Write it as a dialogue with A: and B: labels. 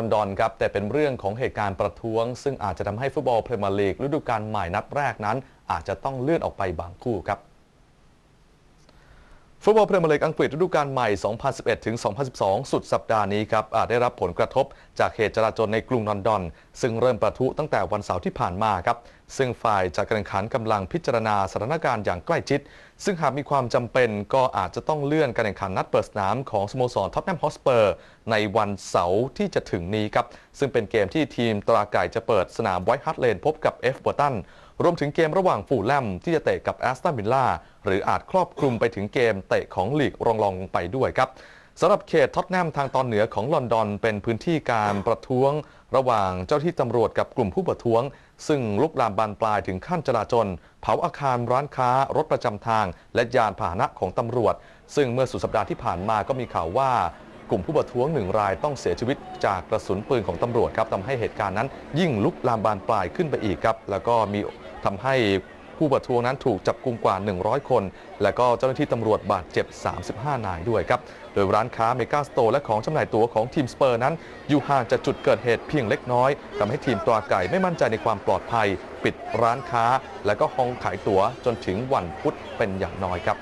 A: ลอนดอนครับแต่เป็นเรื่องของเหตุการณ์ประท้วง ซึ่งอาจจะทำให้ฟุตบอลพรีเมียร์ลีกฤดูกาลใหม่นัดแรกนั้น อาจจะต้องเลื่อนออกไปบางคู่ครับ ฟุตบอลพรีเมียร์ลีกอังกฤษฤดูกาลใหม่ 2011 ถึง 2012 สุดสัปดาห์นี้ครับอาจได้รับผลกระทบจากเหตุจราจรในกรุงลอนดอน ซึ่งเริ่มประทุตั้งแต่วันเสาร์ที่ผ่านมาครับ ซึ่งฝ่ายจัดการแข่งขันกำลังพิจารณาสถานการณ์อย่างใกล้ชิด ซึ่งหากมีความจำเป็นก็อาจจะต้องเลื่อนการแข่งขันนัดเปิดสนามของสโมสรท็อตแนมฮอสเปอร์ในวันเสาร์ที่จะถึงนี้ครับ ซึ่งเป็นเกมที่ทีมตราไก่จะเปิดสนามไวท์ฮัตเลนพบกับเอฟเบอร์ตันรวมถึงเกมระหว่างฟูแลมที่จะเตะกับแอสตันวิลล่าหรืออาจครอบคลุมไปถึงเกมเตะของลีกรองรองลงไปด้วยครับสำหรับเขตท็อตแนมทางตอนเหนือของลอนดอนเป็นพื้นที่การประท้วง ระหว่างเจ้าที่ตำรวจกับกลุ่มผู้ประท้วง ซึ่งลุกลามบานปลายถึงขั้นจลาจลเผาอาคารร้านค้ารถประจำทาง และยานพาหนะของตำรวจ ซึ่งเมื่อสุดสัปดาห์ที่ผ่านมาก็มีข่าวว่ากลุ่มผู้ประท้วงหนึ่งรายต้องเสียชีวิตจากกระสุนปืนของตำรวจครับทำให้เหตุการณ์นั้นยิ่งลุกลามบานปลายขึ้นไปอีกครับแล้วก็มี ทำให้ผู้ประท้วงนั้นถูกจับกุมกว่า 100 คน และก็เจ้าหน้าที่ตำรวจบาดเจ็บ 35 นายด้วยครับ โดยร้านค้าเมกาสโตร์และของจำหน่ายตั๋วของทีมสเปอร์นั้น อยู่ห่างจากจุดเกิดเหตุเพียงเล็กน้อยทำให้ทีมตราไก่ไม่มั่นใจในความปลอดภัย ปิดร้านค้า และก็ห้องขายตั๋วจนถึงวันพุธเป็นอย่างน้อยครับ